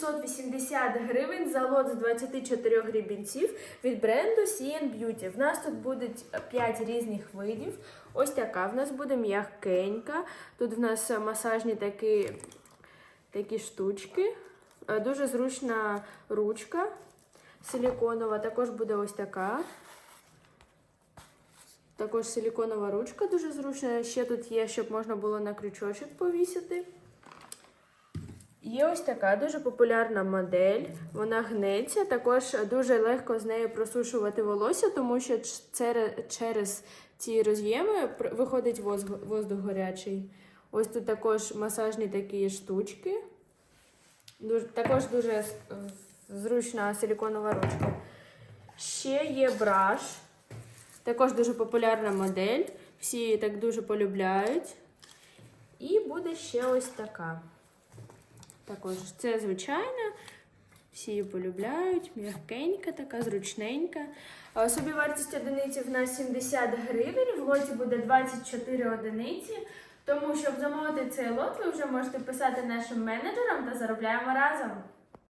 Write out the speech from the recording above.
680 гривень за лот з 24 грібінців від бренду CN Beauty. В нас тут будуть 5 різних видів. Ось така в нас буде м'якенька. Тут в нас масажні такі, такі штучки. Е, Дуже зручна ручка силіконова. Також буде ось така. Також силіконова ручка дуже зручна. Ще тут є, щоб можна було на крючочок повісити. Є ось така дуже популярна модель. Вона гнеться. Також дуже легко з нею просушувати волосся, тому що через ці роз'єми виходить воздух гарячий. Ось тут також масажні такі штучки. Також дуже зручна силіконова ручка. Ще є браш. Також дуже популярна модель. Всі її так дуже полюбляють. І буде ще ось така. Також це звичайна. Всі її полюбляють, м'якенька, така, зручненька. А Собівартість одиниці в нас 70 гривень, в лоті буде 24 одиниці. Тому, щоб замовити цей лот, ви вже можете писати нашим менеджерам та заробляємо разом.